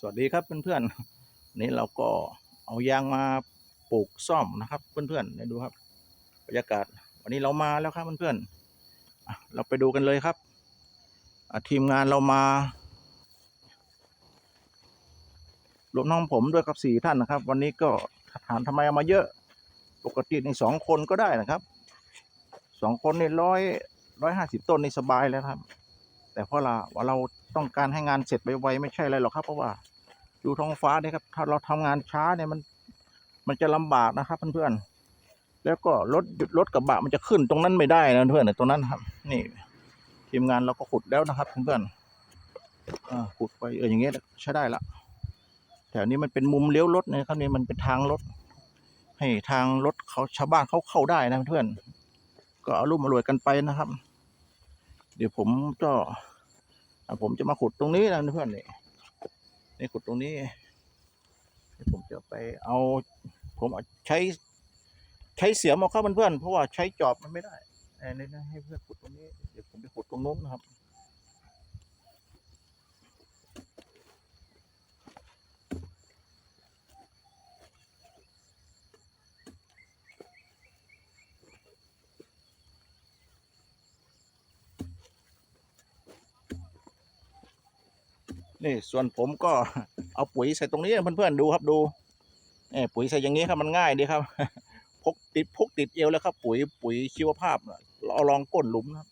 สวัสดีครับเพื่อนๆนี่เราก็เอายางมาปลูกซ่อมนะครับ เพื่อนๆได้ดูครับบรรยากาศ วันนี้เรามาแล้วครับเพื่อนๆอะเราไปดูกันเลยครับทีมงานเรามารวมน้องผมด้วยกับสี่ท่านนะครับ วันนี้ก็ถามทำไมเอามาเยอะ ปกติในสองคนก็ได้นะครับสองคนนี่ร้อยร้อยห้าสิบต้นนี่สบายแล้วครับ แต่เพราะเราว่าเราต้องการให้งานเสร็จไวๆไม่ใช่อะไรหรอกครับ เพราะว่า ดูท้องฟ้าเนี่ยครับ ถ้าเราทำงานช้าเนี่ยมันมันจะลำบากนะครับ เพื่อนๆ แล้วก็รถรถกระบะมันจะขึ้นตรงนั้นไม่ได้นะเพื่อนๆตรงนั้นครับ นี่ ทีมงานเราก็ขุดแล้วนะครับ เพื่อนๆขุดไปเอออย่างเงี้ยใช้ได้ละแถวนี้มันเป็นมุมเลี้ยวรถนะครับนี่มันเป็นทางรถ ให้ทางรถเขาชาวบ้านเขาเข้าได้นะเพื่อนก็เอารุ่มอรวยกันไปนะครับ เดี๋ยวผมก็ผมจะมาขุดตรงนี้นะเพื่อนนี่ นี่ขุดตรงนี้เดี๋ยวผมจะไปเอา ผมเอาใช้ใช้เสียมเอาเข้าเพื่อนๆเพราะว่าใช้จอบมันไม่ได้เออนี่นะให้เพื่อนขุดตรงนี้ เดี๋ยวผมไปขุดตรงนู้นนะครับ นี่ส่วนผมก็เอาปุ๋ยใส่ตรงนี้เพื่อนๆดูครับดูนี่ปุ๋ยใส่อย่างนี้ครับมันง่ายดีครับพกติดพกติดเอวแล้วครับ ปุ๋ยปุ๋ยชีวภาพเราลองก้นหลุมครับ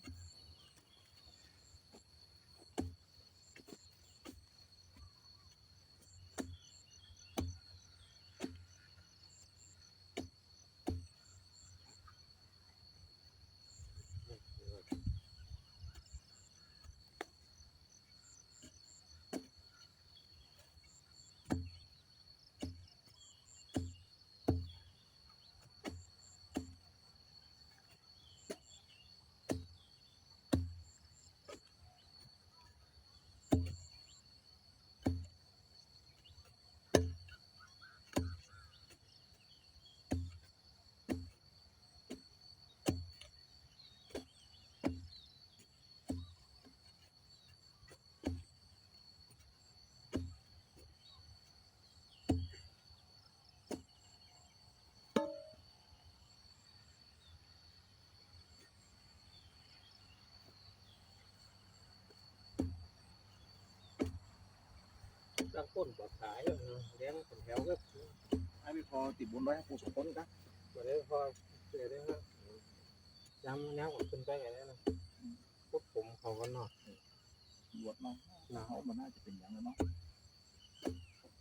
ตั้งต้นปลอดขายแล้วนะเลี้ยงเป็นแถวก็ให้ไม่พอติดบนไว้ให้กูสองต้นครับมาได้พอเสียได้ครับจำแนวผมขึ้นไปไงแล้วนะพุดผมเขาก็นอกบวชมาเขาวมันน่าจะเป็นอย่างนั้นเนาะ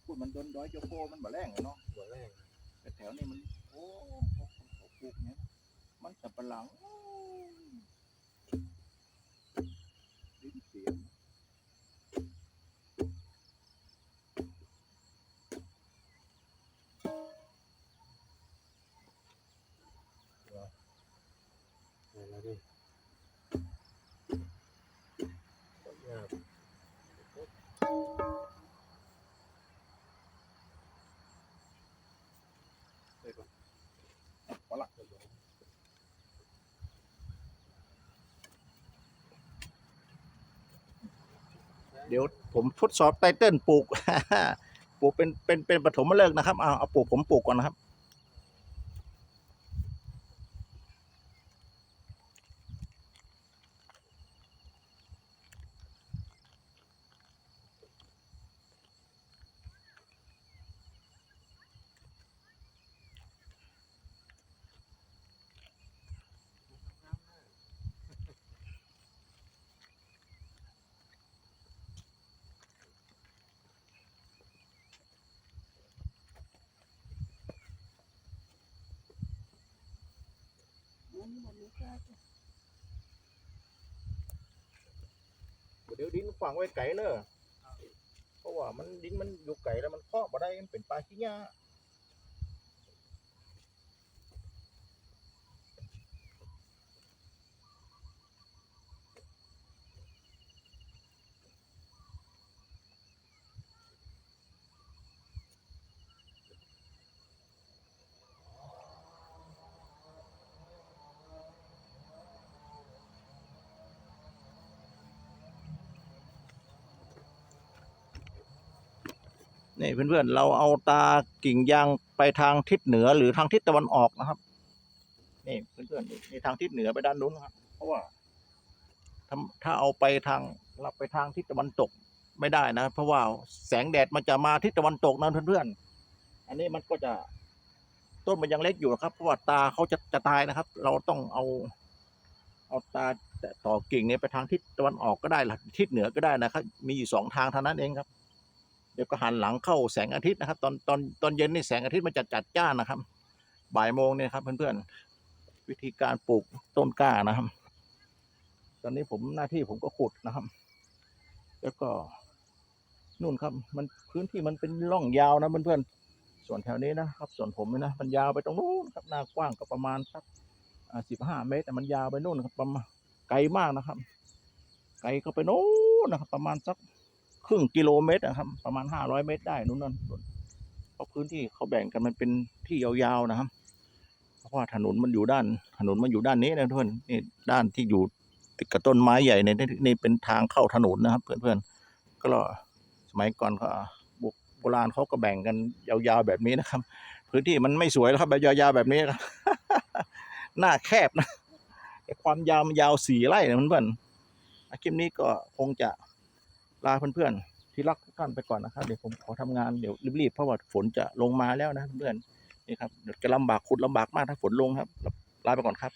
พูดมันโดนด้อยเจ้าโคมันบ่แรงเนาะหัวแรกแต่แถวนี้มันโอ้เขาปลูกเนี่ยมันสับปะหลัง เดี๋ยวผมทดสอบไตเติ้ลปลูก ปลูกเป็นเป็นเป็นปฐมฤกษ์นะครับเอาเอาปลูกผมปลูกก่อนนะครับ เดี๋ยวดินฝังไว้ไก่เนอะเพราะว่ามันดินมันอยู่ไก่แล้วมันเคาะมาได้มันเป็นปลาขี้ยา นี่เพื่อนๆเราเอาตากิ่งยางไปทางทิศเหนือหรือทางทิศตะวันออกนะครับนี่เพื่อนๆนี่ทางทิศเหนือไปด้านนู้นครับ เพราะว่าถ้าเอาไปทางเราไปทางทิศตะวันตกไม่ได้นะ เพราะว่าแสงแดดมันจะมาทิศตะวันตกนะเพื่อนๆอันนี้มันก็จะต้นมันยังเล็กอยู่นะครับ เพราะว่าตาเขาจะจะตายนะครับ เราต้องเอา เอาตาต่อกิ่งเนี้ไปทางทิศตะวันออกก็ได้หรือทิศเหนือก็ได้นะครับ มีอยู่สองทางเท่านั้นเองครับ เดี๋ยวก็หันหลังเข้าแสงอาทิตย์นะครับ ตอนตอนตอนเย็นนี่แสงอาทิตย์มันจะจัดจ้านนะครับ บ่ายโมงเนี่ยครับเพื่อนๆ วิธีการปลูกต้นกล้านะครับ ตอนนี้ผมหน้าที่ผมก็ขุดนะครับ แล้วก็นู่นครับ มันพื้นที่มันเป็นร่องยาวนะเพื่อนๆ ส่วนแถวนี้นะครับ ส่วนผมนะมันยาวไปตรงนู้นครับหน้ากว้างก็ประมาณสักสิบห้าเมตรแต่มันยาวไปนู่นครับประมาณไกลมากนะครับ ไกลก็ไปโน้นนะครับ ประมาณสัก ครึ่งกิโลเมตรนะครับ ประมาณห้าร้อยเมตรได้นู่นนั่นเพราะพื้นที่เขาแบ่งกันมันเป็นที่ยาวๆนะครับ เพราะว่าถนนมันอยู่ด้านถนนมันอยู่ด้านนี้นะเพื่อนนี่ด้านที่อยู่ติดกับต้นไม้ใหญ่เนี่ยนี่นี่เป็นทางเข้าถนนนะครับ เพื่อนๆก็สมัยก่อนก็โบราณเขาก็แบ่งกันยาวๆแบบนี้นะครับ พื้นที่มันไม่สวยแล้วครับแบบยาวๆแบบนี้ครับหน้าแคบนะความยาวมันยาวสี่ไร่นะเพื่อนๆคลิปนี้ก็คงจะ ลาเพื่อนๆที่รักทุกท่านไปก่อนนะครับ เดี๋ยวผมขอทำงานเดี๋ยวรีบๆเพราะว่าฝนจะลงมาแล้วนะเพื่อนๆนี่ครับเดี๋ยวจะลำบากขุดลำบากมากถ้าฝนลงครับลาไปก่อนครับ